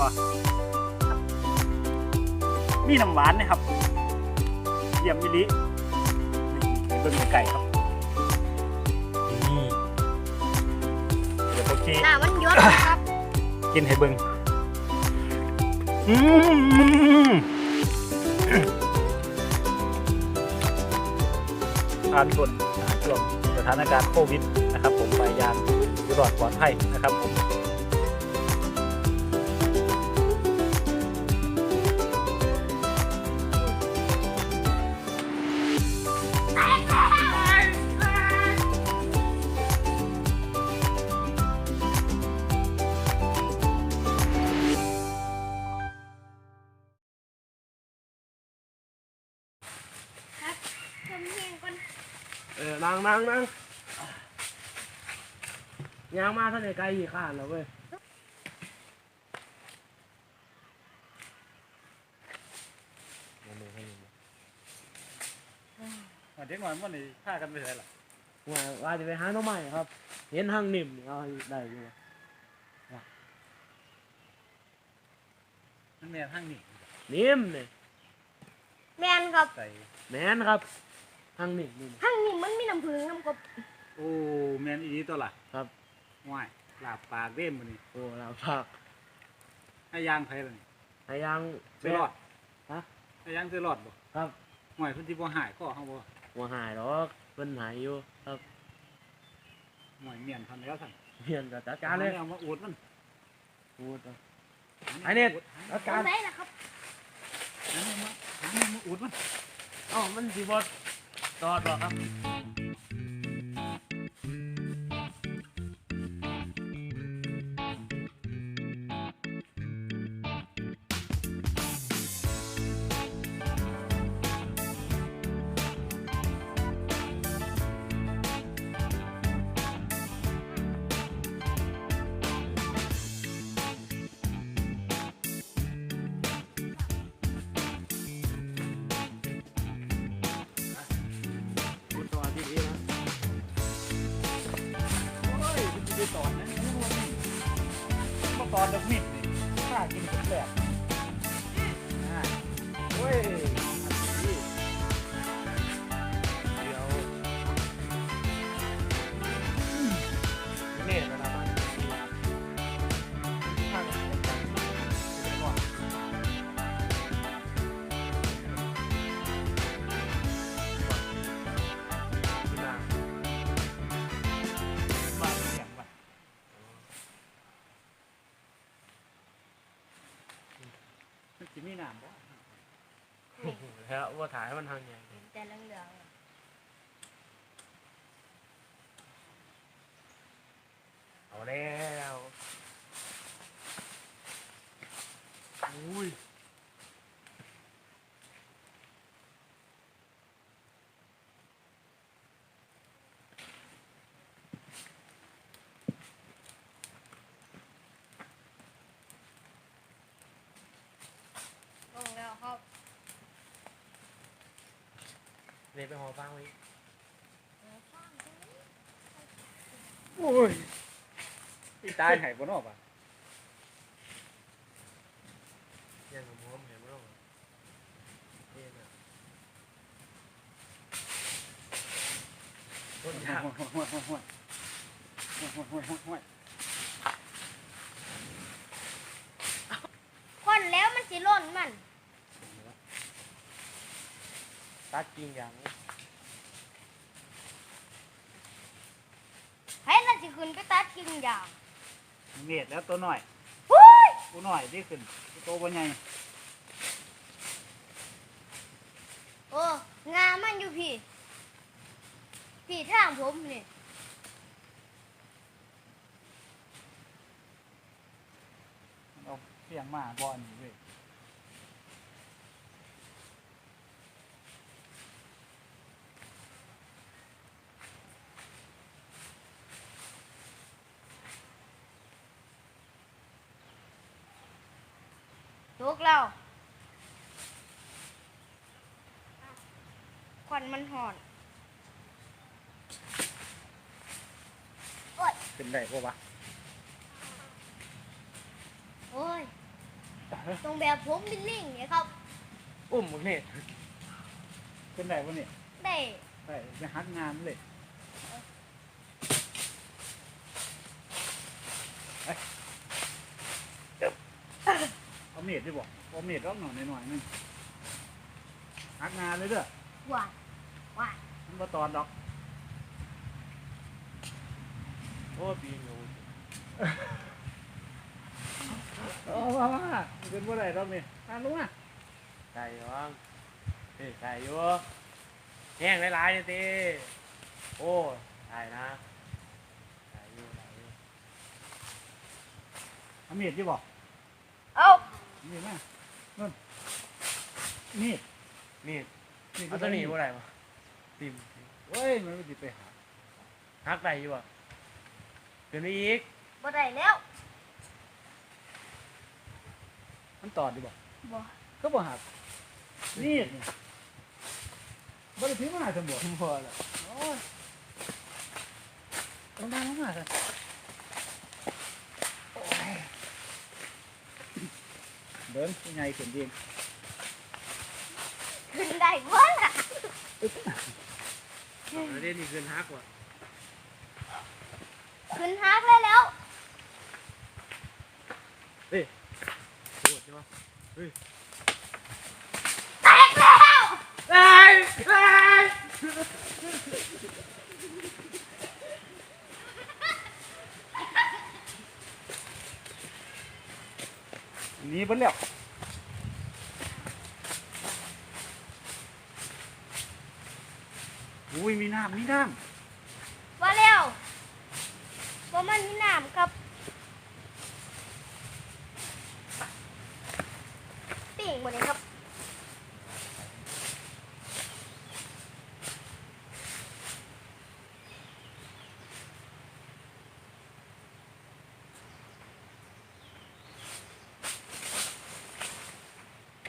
มันวะมีน้ำหวานนะครับเยี่ยมมิลินี่เบิ่งไก่ครับนี่เดี๋ยวโอเคหน้ามันยศนะครับกินให้เบิ่งอืมผ่านพ้นช่วงสถานการณ์โควิดนะครับ ผมไปยานอยู่รอดปลอดภัยนะครับผม เออนั่งนั่งนั่งยางมาท่านไกลอีกข้านแล้วเว้ยอะเด็กหน่อยมันนี่ฆ่ากันไปไหนล่ะว่าว่าจะไปหาหน้องใหม่ครับ เห็นทางนิ่มนี่เอาได้อยู่วะนั่นแม่ทั้งนี่นิ่มเนี่ยแมนครับใส่แมนครับ ทางนิ่มนี่ห้างนี้มันมีน้ำผึ้งน้ำกบโอ้แม่นอีนี้ตัวล่ะครับว่ายลาบปากเด้มมันนี่โอ้เราผักให้ยางไผล่ะนี่หายางซื้อรอดฮะให้ยางซื้อรอดบ่ครับห่วยเพิ่นสิบ่หายข้อเฮาบ่หัวหายหรอกเพิ่นหายอยู่ครับห่วยเมียนทันแล้วสั่นเพียนกับจัดการเลยเอามาอูดมันพูดเอาไอ้เน็ตจัดการได้ละครับอันนี้มาอันนี้มาอูดมัน เอ้ามันสิบ 等会走，等会啊。 ตอนนะนี่ว่ามีบ่ตอนดอกมิดนี่ข้ากินกับแหลก แล้วว่าถ่ายให้มันทางใหญ่เห็นแต่เหลืองๆอะเอาแล้วอุ้ย ลงแล้วครับ เรียนไปหอฟังไว้โอ้ยพี่ตายหายบนออกอะยังกับผมเห็นไม่ต้องเหรอเรียนอะต้นห่ยาง ตัดกิ่งยางให้เราสิขึ้นไปตัดกิ่งยางเมียดแล้วตัวหน่อยหุ้ยตัวหน่อยที่ขึ้นตัวบ่ใหญ่โอ้งามันอยู่พี่ พี่ทางผมนี่มันเอาเสียงมาบ่อนนี่เว้ย ลูกเราควันมันหอนเป็นได้ปะวะโอ้ยตรงแบบผมเป็นลิงเนี่ยครับ อุ้มมึงนี่เป็นไรวะเนี่ยได้ได้ไปหักงานเลย เอาเมีดดิบอกเอาเมีดร้องหน่อยหน่อยๆนึงหักงานเลยเด้อหวานหวานมันมาตอนดอก โอ้ปีนอยู่เอามามาเป็นว่าไรรอบนี้อ่านรู้อะไก่ว่างเอ้ยไก่อยู่แห้งหลายๆเลยตีโอ้ไก่นะไก่อยู่ไก่อยู่เอาเมีดดิบอกเอา มีดมานั่นมีดนี่มีดเอาตัวนี้ว่าไรวะติมเฮ้ยมันไม่ไดีไปหาฮักไก่อยู่อะเกินไปอีกบ่ได้แล้วมันตอดดิบอกบ่ก็บอกหักมีดเนี่ยบริพิมาสมบูรณ์พอละโอ้ยต้องดังมากเลยโอ้ย เดินยังไงเขียนดีขึ้นได้บ่ล่ะประเด็นนี้เกินฮักว่ะขึ้นฮักเลยแล้วโคตรใช่ปะแตกแล้วไอ้ไอ้ หนีเบิ้แล้วอุ้ยมีน้ำมีน้ำาแล้วบ่มันมีน้ำครับปิ่งบ่ได้ครับ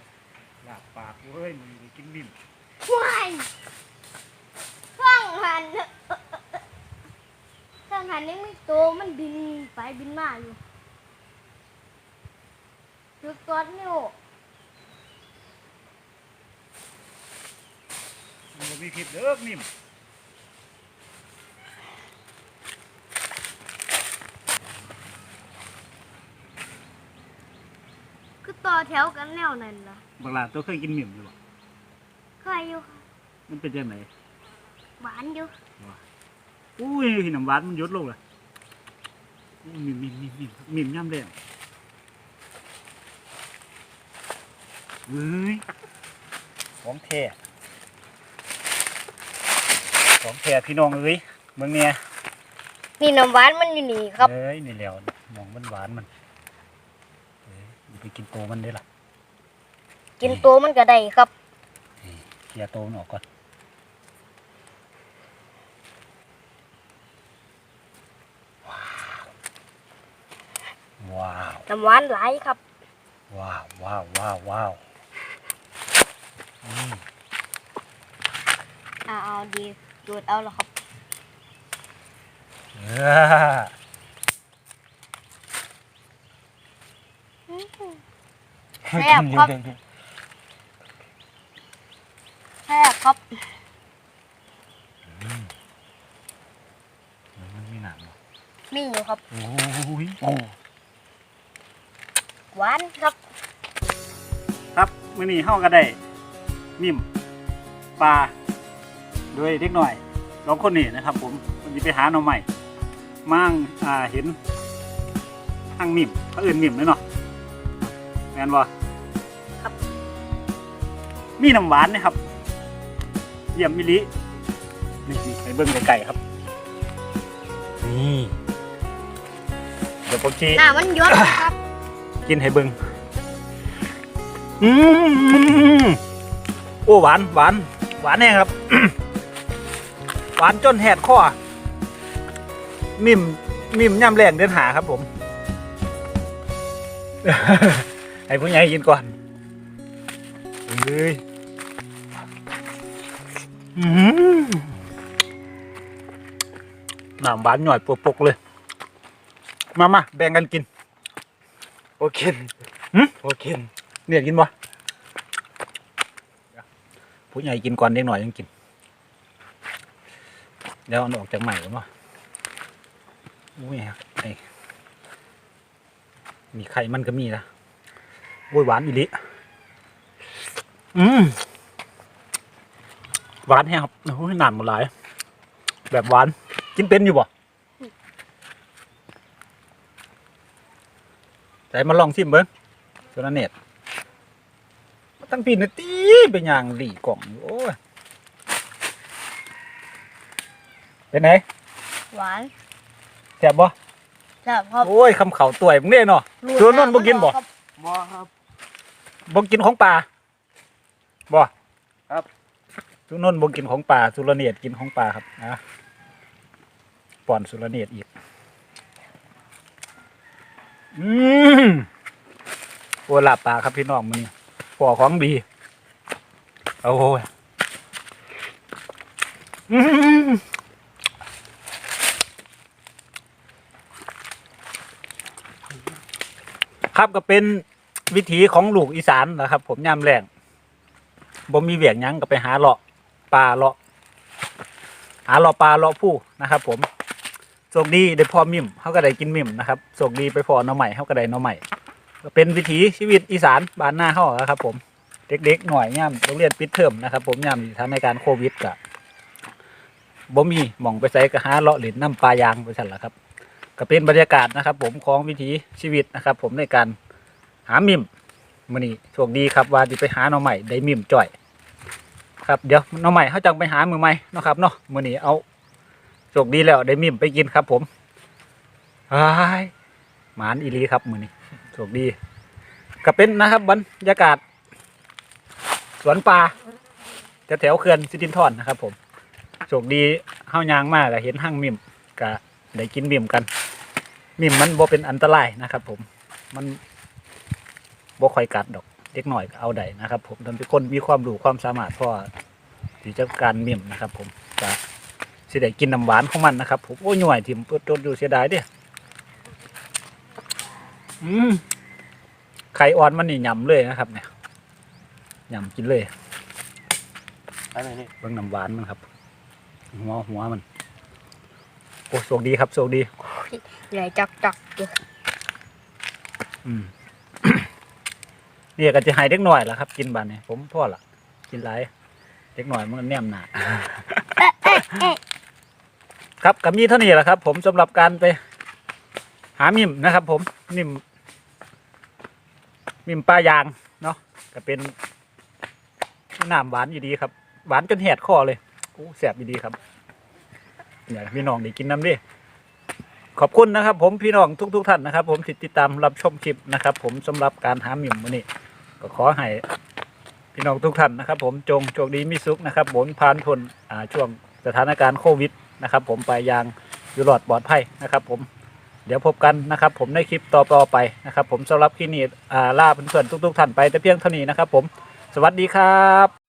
ำหลับปากเว้ยมึงกินนิ่ม ว้ายข้างหันข้างหันยังไม่โตมันบินไป บินมาอยู่จุดกอดนิ้วมันบ่มีพิษเด้อนิ่มคือต่อแถวกันแนวนั้นล่ะบางลาตัวเคยกินนิ่มอยู่บ่เคยอยู่ค่ะมันเป็นยังไงหวานอยู่ อุ้ยน้ำหวานมันหยดลงเลยอุ้ย มิ่มมิ่มมิ่มมิ่มมิ่มย่ำแดงเฮ้ยของแท้ของแท้พี่น้องเอ้ยเมืองเนี่ยนี่น้ำหวานมันอยู่นี่ครับเอ้ยนี่แหล้วมองมันหวานมันเอ้ยอย่าไปกินโตมันได้ล่ะกินตัวมันก็ได้ครับ เคลียร์โตมันออกก่อนว้าว น้ำหวานหลายครับ ว้าวว้าวว้าวว้าวอืมอ่าเอาดีจูดเอาแล้วครับ เอ้อแซ่บครับ แซ่บครับมันมีหนังเหรอมีอยู่ครับ โอ้ยโอ้ หวานครับ ครับมื้อนี้เฮาก็ได้ นิ่มปลาด้วยเด็กหน่อยสองคนนี้นะครับ ผมมันจะไปหาหน่อใหม่มั่งอ่าเห็นทั้งนิ่มเขาอื่นนิ่มเลยเนาะแม่นบ่ครับ มีน้ำหวานนะครับ เยี่ยมมิลินี่นี่ไปเบิ่งไก่ๆครับนี่เดี๋ยวผมจี หน้ามันหยดครับ กินให้เบิ่งอืมโอ้หวานหวานหวานแน่ครับ หวานจนแหดข้อมิ่มมิ่มย่ำแรงเดินหาครับผม ให้ผู้ใหญ่กินก่อนเฮ้ยอื้อหน้ำหวานหน่อยปกๆเลย มามาแบ่งกันกิน โอเคหึ โอเคเนี่ยกินบ่ผู้ใหญ่กินก่อนเด็กหน่อยยังกินเดี๋ยวเอาออกจากใหม่ก่อนบ่อุ้ยไอ้มีไข่มันก็มีนะโอ้ยหวานอีหลิอืมหวานแห้งครับโอ้ยน้ำหมดหลาย แบบหวาน กินเป็นอยู่บ่ ใจมาลองชิมเบิ้งโซนาเน็ตตั้งปีนะตีเป็นอย่างหลีกล่องอยู่โอ้ยเป็นไงหวานแซ่บบ่แซ่บครับโอ้ยคำเขาต่วยมึงเน่เนาะตัวนนท์บ่กินบ่ครับบ่ครับบ่กินของป่าบ่ครับสุนนท์บ่กินของป่าสุรเนตกินของป่าครับนะป้อนสุรเนตอีก อืมโอ้ลาบปลาครับพี่น้องมื้อนี้ปอของดีโอ้ยอืมครับก็เป็นวิถีของลูกอีสานนะครับ ผมยามแรงบ่มีเวียงยั้งก็ไปหาเลาะปลาเลาะหาเลาะปลาเลาะผู้นะครับ ผม โชคดีได้พอมิ่มเขาก็ได้กินมิ่มนะครับโชคดีไปพอน้อใหม่เขาก็ได้น้อใหม่เป็นวิถีชีวิตอีสานบ้านหน้าเขาอะครับ ผมเด็กๆหน่อยย่ามโรงเรียนปิดเทอมนะครับ ผมย่ามสถานการโควิดกะบ่มีหม่องไปใส่ก็หาเลาะหลินน้ำปลายางไปสั่นละครับ ก็เป็นบรรยากาศนะครับ ผมของวิถีชีวิตนะครับ ผมในการหามิ่มมื้อนี้โชคดีครับว่าจะไปหาน่อใหม่ได้มิ่มจ่อย ครับเดี๋ยวน่อใหม่เขาจังไปหามือใหม่นะครับเนาะมื้อนี้เอา โชคดีแล้วได้มิมไปกินครับ ผมไอ้หมานอีลีครับมือนี้โชคดีก็เป็นนะครับบรรยากาศ สวนป่าแถวๆเขื่อนสิรินธรนะครับ ผมโชคดีเฮายางมากเห็นหั่งมิมก็ได้กินมิมกัน มิมมันบ่เป็นอันตรายนะครับ ผมมันบ่ค่อยกัดดอกเด็กหน่อยก็เอาได้นะครับ ผมทำเป็นคนมีความรู้ความสามารถพอที่จะการมิมนะครับ ผมจะ สิได้กินน้ำหวานของมันนะครับผมโอ้ยหน่วยถิ่มเปิดต้นอยู่เสียดายเด้ออืมไข่อ่อนมันนี่ยำเลยนะครับ เนี่ยยำกินเลยอันไหนนี่เบิ่งน้ำหวานมันครับ หัวหัวมันโอ้โชคดีครับโชคดีใหญ่จักจักๆอยู่อืมเนี่ยก็จะให้เด็กหน่อยละครับ กินบานเนี่ยผมพ่อละกินหลายเด็กหน่อยมันก็แนมหนา ครับก็มีเท่านี้แหละครับ ผมสำหรับการไป หามิมนะครับ ผมมิมมิมปลายางเนาะก็เป็นน้ำหวานอยู่ดีครับ หวานจนแหดคอเลยโอ้แสบอยู่ดีครับอยากพี่น้องได้กินน้ำดิขอบคุณนะครับ ผมพี่น้องทุกๆท่านนะครับ ผมติดตามรับชมคลิปนะครับ ผมสำหรับการหามิมวันนี้ก็ขอให้พี่น้องทุกท่านนะครับ ผมจงโชคดีมีสุขนะครับผลผ่านพ้นช่วงสถานการณ์โควิด นะครับผมไปอยางอยู่รอดปลอดภัยนะครับผมเดี๋ยวพบกันนะครับผมในคลิปต่อๆไปนะครับผมสำหรับคลิปนี้อ่าล่าเพื่อนๆทุก ๆ ท่านไปแต่เพียงเท่านี้นะครับผมสวัสดีครับ